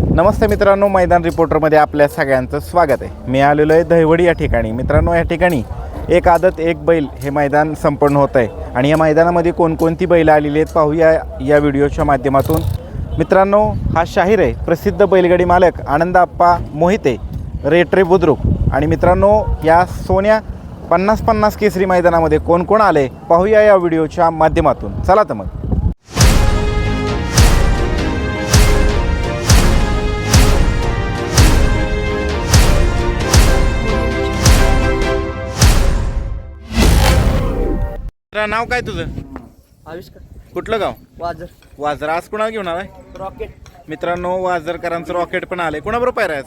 नमस्ते मित्रांनो मैदान रिपोर्टरमध्ये आपल्या सगळ्यांचं स्वागत आहे. मी आलेलो आहे दहिवडी या ठिकाणी. मित्रांनो या ठिकाणी एक आदत एक बैल हे मैदान संपन्न होत आहे. आणि या मैदानामध्ये कोणकोणती बैलं आलेली आहेत पाहूया या व्हिडिओच्या माध्यमातून. मित्रांनो हा शाहीर आहे प्रसिद्ध बैलगाडी मालक आनंद आप्पा मोहिते रेट्रे बुद्रुक. आणि मित्रांनो या सोन्या पन्नास पन्नास केसरी मैदानामध्ये कोण कोण आले पाहूया या व्हिडिओच्या माध्यमातून. चला तर मग. मित्रा, नाव काय तुझं? आविष्कार. कुठलं गाव? वाजर. वाजर. आज कुणाला घेऊन आलाय? रॉकेट. मित्रांनो वाजरकरांचं रॉकेट पण आलंय. कुणाबरोबर पायरा आज?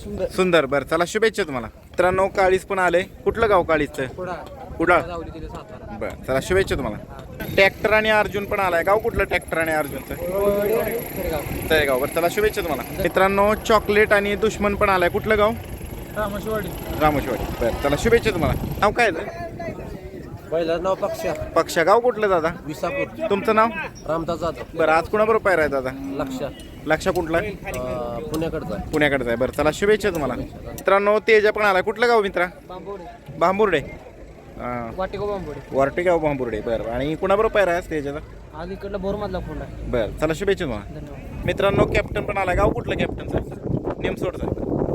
सुंदर. सुंदर. बरं चला शुभेच्छा तुम्हाला. मित्रांनो काळीच पण आले कुठलं गाव पुढा कुडाळ. जाऊली तिथे सातारा. बरं चला शुभेच्छा तुम्हाला. ट्रॅक्टर आणि अर्जुन पण आलाय. गाव कुठलं ट्रॅक्टर आणि अर्जुनचं? गाव बरं चला शुभेच्छा तुम्हाला. मित्रांनो चॉकलेट आणि दुश्मन पण आलाय. कुठलं गाव? रामशिवाडी. रामोशवाडी. बरं चला शुभेच्छा तुम्हाला. नाव काय आहे? पहिलं नाव पक्षा. पक्षा. गाव कुठलं दादा? विसापूर. तुमचं नाव? रामदास जाधव. बरं आज कुणाबरोबर पायरा आहे दादा? लक्ष. लक्ष कुठला? अं, पुण्याकडचा आहे. पुण्याकडचं आहे. बरं चला शुभेच्छा तुम्हाला. मित्रांनो तेजा पण आला. कुठलं गाव मित्रा? बांबुर्डे. अं, वाटेको बांबोडे. वारटेगाव बांबुर्डे. बरं आणि कुणाबरोबर पायरा आहे तेजाचा? आज इकडला बोरमधला फोन आहे. बरं चला शुभेच्छा तुम्हाला. धन्यवाद. मित्रांनो कॅप्टन पण आला. गाव कुठलं कॅप्टनचं निमसोडचं.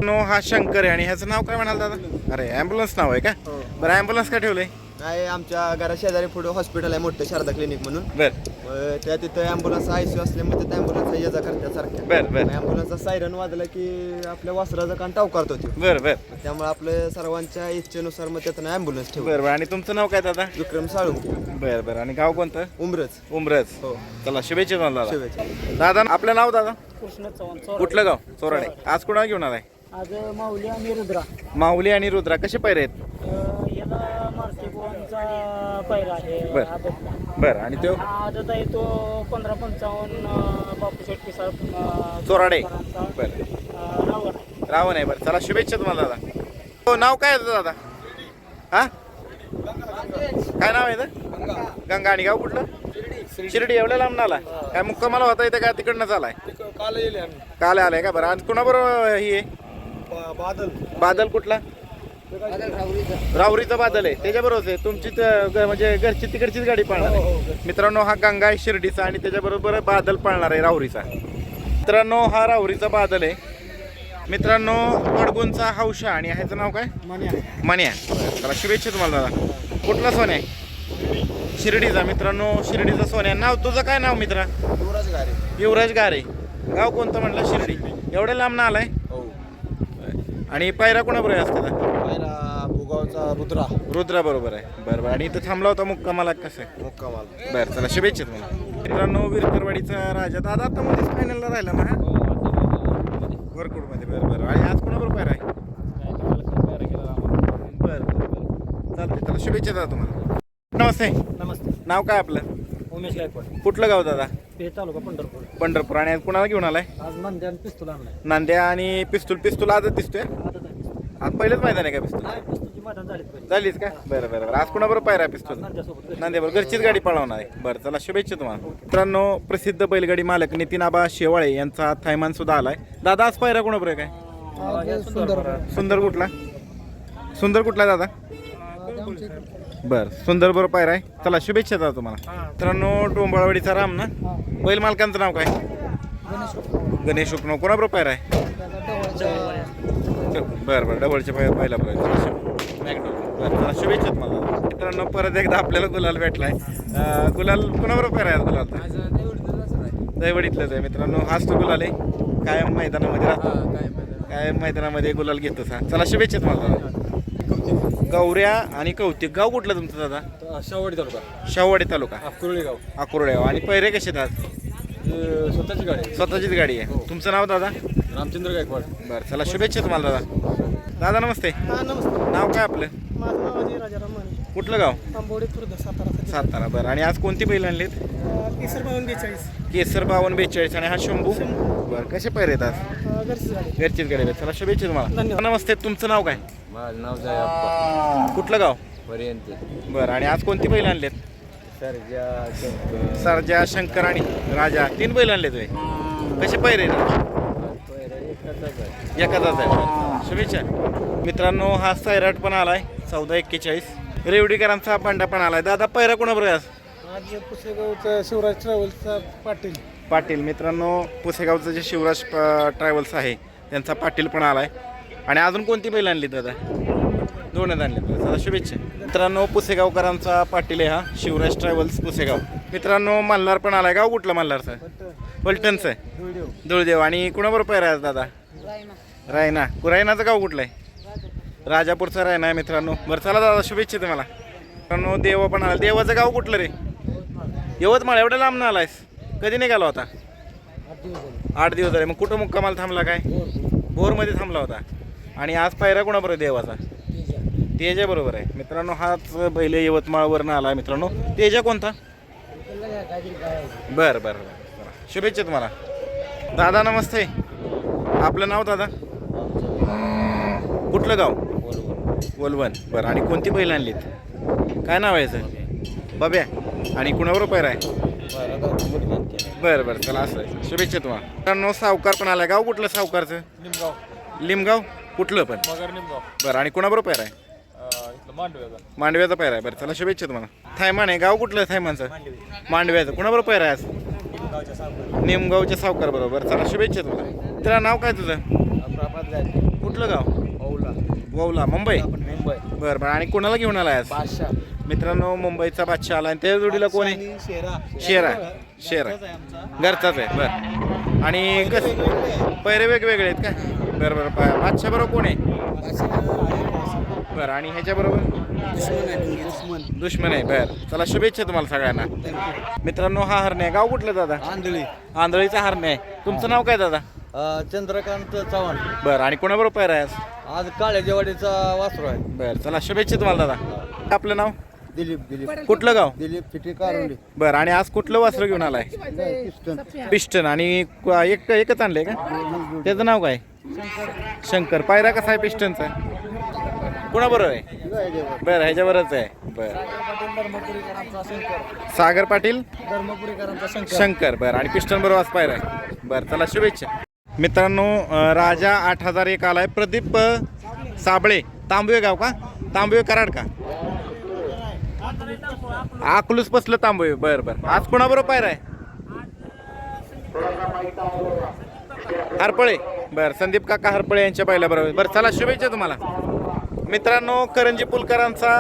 नो हा शंकर आहे. आणि ह्याचं नाव काय म्हणाल दादा? अरे ॲम्ब्युलन्स नाव आहे का? बरं ॲम्ब्युलन्स का ठेवलंय? काय आमच्या घरा शेजारी पुढे हॉस्पिटल आहे मोठं शारदा क्लिनिक म्हणून. बरं. अं, त्या तिथं ॲम्ब्युलन्स आय सी असल्यामुळे तिथं ये जा करत्या सारख्या बरं बरं. ॲम्ब्युलन्सचा सायरन वाजला की आपल्या वासराचं कान टाव करतो ते. बरं बरं. त्यामुळे आपल्या सर्वांच्या इच्छेनुसार मग त्यातनं ॲम्ब्युलन्स ठेवू. बरं बरं. आणि तुमचं नाव काय दादा? विक्रम साळू. बरं बरं. आणि गाव कोणतं? उमरच उमरज. हो. चला शुभेच्छा तुम्हाला दादा. शुभेच्छा. दादा आपलं नाव दादा? कृष्ण चव्हाण कुठलं गाव? चोराडे आज कुणाला घेऊन आलाय? आज माऊली आणि रुद्रा. माऊली आणि रुद्रा. कसे पैरे आहेत? अं, आहे. बर. आदतला. बरं आणि तो? आदत आहे तो पंधरा पंचावन्न पिसाळ अं, चोराडे बरं. रावण आहे. रावण आहे बरं. चला शुभेच्छा तुम्हाला दादा. हो नाव काय आहे दादा? हा? काय नाव आहे इथं? गंगा. आणि गाव कुठलं? शिर्डी. एवढ्या लांब आला काय मुक्कामाला होता इथे का तिकडनं आलाय काल येईल काल आलाय का? बरं आज कुणाबरोबर ही आहे? बादल. बादल कुठला? राहुरीचा बादल आहे. त्याच्याबरोबर आहे. तुमची त- म्हणजे घरची तिकडचीच गाडी पाळणार आहे. मित्रांनो हा गंगा आहे शिर्डीचा आणि त्याच्याबरोबर बादल पाळणार आहे राहुरीचा. मित्रांनो हा राहुरीचा बादल आहे. मित्रांनो वडगुंचा हौशा आणि ह्याचं नाव काय? मन्या. चला शुभेच्छा तुम्हाला. दादा कुठला सोन्या आहे? शिर्डीचा. मित्रांनो शिर्डीचा सोन्या. नाव तुझं काय नाव मित्रा? युवराज गारे. युवराज गारे. गाव कोणतं म्हटलं? शिर्डी. एवढ्या लांब ना आलाय हो आणि पायरा कोणाबरोबर असते आता? पहिला भुगावचा रुद्रा. रुद्रा बरोबर आहे. बरं बरं. आणि इथं थांबला होता मुक्कामाला कसं? आहे मुक्कामाल. बरं चला शुभेच्छा तुम्हाला. मित्रांनो विरकरवाडीचा राजा. दादा आता मध्येच फायनलला राहिला ना हा? वरकुडमध्ये बरं बरं. आणि आज कोणाबरोबर पायरा आहे? बरं बरं बरं. चालते चला शुभेच्छा दादा तुम्हाला. नमस्ते. नमस्ते. नाव काय आपलं? उमेश गायकवाड. कुठलं गाव दादा? तालुका पंढरपूर. पंढरपूर. आणि आज कुणाला घेऊन आलाय? आज मंद्यान पिस्तूल आणलाय. नांद्या आणि पिस्तूल. पिस्तूल आजच दिसतोय? आता आज पहिलंच मैदान आहे का पिस्तूल? पिस्तूलची मैदान झालीच का? बरं बरं बरं. आज कुणाबरोबर पायरा पिस्तूल? नांद्यासोबत. घरचीच गाडी पळवणार आहे. बरं चला शुभेच्छा तुम्हाला. मित्रांनो प्रसिद्ध बैलगाडी मालक नितीन आबा शेवाळे यांचा थैमान सुद्धा आलाय. दादा आज पायरा कोणाबरोबर आहे काय? सुंदर. सुंदर कुठला? सुंदर कुठला दादा? बर सुंदर बरोबर पायरा आहे. चला शुभेच्छा दादा तुम्हाला. मित्रांनो डोंबाळवाडीचा राम ना? बैल मालकांचं नाव काय? गणेश उपनो कोणाबरोबर पायरा आहे? बरं बरं डबलच्या पाय पहिला मॅकडो. बरं चला शुभेच्छा तुम्हाला. मित्रांनो परत एकदा आपल्याला गुलाल भेटलाय. अं, गुलाल कोणाबरोबर पायरा आहे आज गुलाल दैवडीतलंच आहे. मित्रांनो हाच तो गुलाल आहे. कायम मैदानामध्ये राहतो. कायम मैदानामध्ये. गुलाल घेतोस हा चला शुभेच्छा तुम्हाला. गौऱ्या आणि कौतिक. गाव कुठलं तुमचं दादा? शावडी तालुका. शाहवाडी तालुका. कुरळी गाव अकोरडे आणि पैरे कसे आहेत आज? स्वतःची गाडी स्वतःचीच गाडी आहे. तुमचं नाव दादा? रामचंद्र गायकवाड. बरं चला शुभेच्छा तुम्हाला दादा. दादा नमस्ते. हा नमस्ते. नाव काय आपलं? माझं नाव अजय राजाराम माने. कुठलं गाव? आंबोडे खुर्द सातारा सातारा. बरं आणि आज कोणती बैल आणलीत? केसर बावन्न बेचाळीस. केसर बावन्न बेचाळीस आणि हा शंभू. बरं कसे पैरे घरची गाडी घरचीच गाडी. चला शुभेच्छा तुम्हाला. धन्यवाद. नमस्ते तुमचं नाव काय? माझं नाव जाय कुठलं गाव? पर्यंत बरं आणि आज कोणती बैल आणलेत? सरजा शंकर. सरजा शंकर आणि राजा तीन बैल आणले तुम्ही कसे पैरे एखादाच आहे. शुभेच्छा. मित्रांनो हा सैराट पण आलाय चौदा एक्केचाळीस. रेवडीकरांचा पांडा पण आलाय. दादा पैरा कोणाबरोबर आहे आज? आज पुसेगावचा शिवराज ट्रॅव्हल्सचा पाटील. पाटील. मित्रांनो पुसेगावचं जे शिवराज ट्रॅव्हल्स आहे त्यांचा पाटील पण आलाय. आणि अजून कोणती बैल आणली दादा? दोनच आणली दादा शुभेच्छा. मित्रांनो पुसेगावकरांचा पाटील आहे हा शिवराज ट्रॅव्हल्स पुसेगाव. मित्रांनो मल्हार पण आलाय. गाव कुठलं मल्हारचं? पलटणचं. आहे धुळदेव आणि कुणाबरोबर पैरा आहे दादा? रायना. रायनाचं गाव कुठलं आहे? राजापूरचा रायना आहे मित्रांनो. बरं चला दादा शुभेच्छा तुम्हाला. मित्रांनो देव पण आला. देवाचं गाव कुठलं रे? यवतमाळ. एवढ्या लांब ना आलायस. कधी निघाला होता? आठ दिवस झाले. मग कुठं मुक्कामाला थांबला काय? भोरमध्ये थांबला होता. आणि आज पायरा कोणाबरोबर देवाचा? तेजा. बरोबर आहे. मित्रांनो हाच बैल यवतमाळवरनं आला मित्रांनो. तेजा कोणता? बरं बरं बरं बरं. शुभेच्छा तुम्हाला. दादा नमस्ते. आपलं नाव दादा? कुठलं गाव? वलवण बरं आणि कोणती बैल आणलीत? काय नाव आहे याचं? बब्या आणि कुणाबरोबर पैर आहे? बरं बरं चला असं आहे. शुभेच्छा तुम्हाला. मित्रांनो सावकार पण आलाय. गाव कुठलं सावकारचं? निमगाव. लिमगाव कुठलं पण? मगर निमगाव बरं आणि कुणाबरोबर पैर आहे? इथलं मांडव्याचा. मांडव्याचा पैर आहे. बरं चला शुभेच्छा तुम्हाला. थायमान आहे गाव कुठलं थायमानचं मांडव्याचं. कुणाबरोबर पैर आहे आज? निमगावच्या सावकार. बरोबर. चला शुभेच्छा तुम्हाला. त्याला नाव काय तुझं? कुठलं गाव? ओला गोवला मुंबई? मुंबई. बरं बरं आणि कोणाला घेऊन आलाय आज? बादशाह. मित्रांनो मुंबईचा बादशाह आला आणि त्या जोडीला कोण आहे? शेरा. शेरा. शेरा. घरचाच आहे बरं. आणि कस पैरे वेगवेगळे आहेत का? बरं बरं पा- बादशाह बरोबर कोण आहे? बरं आणि ह्याच्या बरोबर दुश्मन. आहे बरं. चला शुभेच्छा तुम्हाला सगळ्यांना. मित्रांनो हा हरणे आहे. गाव कुठलं दादा? आंधळी. आंधळीचा हरणे आहे. तुमचं नाव काय दादा? चंद्रकांत चव्हाण. बरं आणि कोणाबरोबर पैर आहे आज? आज काळेजेवाडीचा वासरू आहे. बरं चला शुभेच्छा तुम्हाला दादा. आपलं नाव? दिलीप दिलीप. कुठलं गाव? दिलीप चिठी कारुंडी. बरं आणि आज कुठलं वस्त्र घेऊन आलाय? पिस्टन आणि क- एक एकच आणलंय का? त्याचं नाव काय? शंकर. पायरा कसा आहे पिस्टनचा कुणाबरोबर आहे? बरं ह्याच्यावरच आहे. बरं. सागर पाटील? धर्मपुरीकरांचा शंकर. शंकर बरं आणि पिस्टन बरोबर आज पायरा आहे. बरं चला शुभेच्छा. मित्रांनो अं, राजा आठ हजार एक आलाय. प्रदीप अं, साबळे. तांबवे गाव का? तांबवे कराड का? अकलूस पसलं तांबवे बरं बरं. आज कोणाबरोबर पायरा आहे? हरपळे. बरं संदीप काका हरपळे यांच्या पहिल्याबरोबर बरं चला शुभेच्छा तुम्हाला. मित्रांनो करंजी पुलकरांचा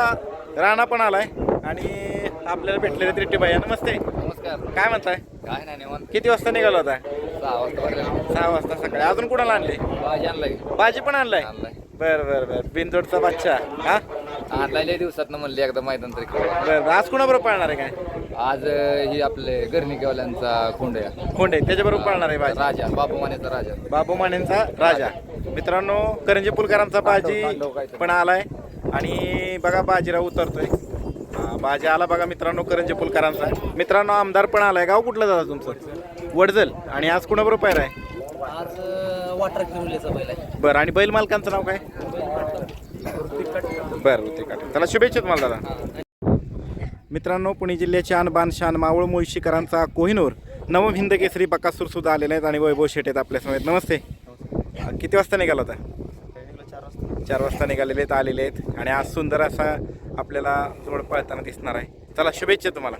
राणा पण आलाय. आणि आपल्याला भेटलेले त्रिटीबाई नमस्ते. नमस्कार. काय म्हणताय? काय नाही निवांत. किती वाजता निघाला होता? सहा वाजता सहा वाजता सकाळी. अजून कुणाला आणले? भाजी आणलाय. भाजी पण आणलाय? बर बर बर. बिनजोडचा बच्चा हा? आणलाय लय दिवसात म्हणले एकदा मैदान तरी खेळू. बर बर आज कुणाबरोबर पाळणार आहे काय? आज अं, ही आपले गर्णिकेवाल्यांचा खोंड आहे. खोंडे त्याच्याबरोबर पाळणार आहे भाजी राजा बाबू मानेचा राजा. बाबू मानेंचा राजा. मित्रांनो करंजी पुलकरांचा बाजी पण आलाय. आणि बघा बाजीराव उतरतोय. हा, बाजी आला बघा मित्रांनो करंजी पुलकरांचा मित्रांनो आमदार पण आलाय. गाव कुठलं दादा तुमचं? वडजल आणि आज कुणाबरोबर पायरा आहे? आज वॉटर बैल आहे. बरं आणि बैल मालकांचं नाव काय? बरं ते काटे त्याला शुभेच्छा तुम्हाला दादा. मित्रांनो पुणे जिल्ह्याच्या अनबान शान मावळ मुळशीकरांचा कोहिनूर नवम हिंद केसरी बकासूर सुद्धा आलेला आहेत आणि वैभव शेट आहेत आपल्या समेत नमस्ते. किती वाजता निघाला होता? चार वाजता निघालेले आहेत आलेले आहेत. आणि आज सुंदर असा आपल्याला जोड पळताना दिसणार आहे. चला शुभेच्छा तुम्हाला.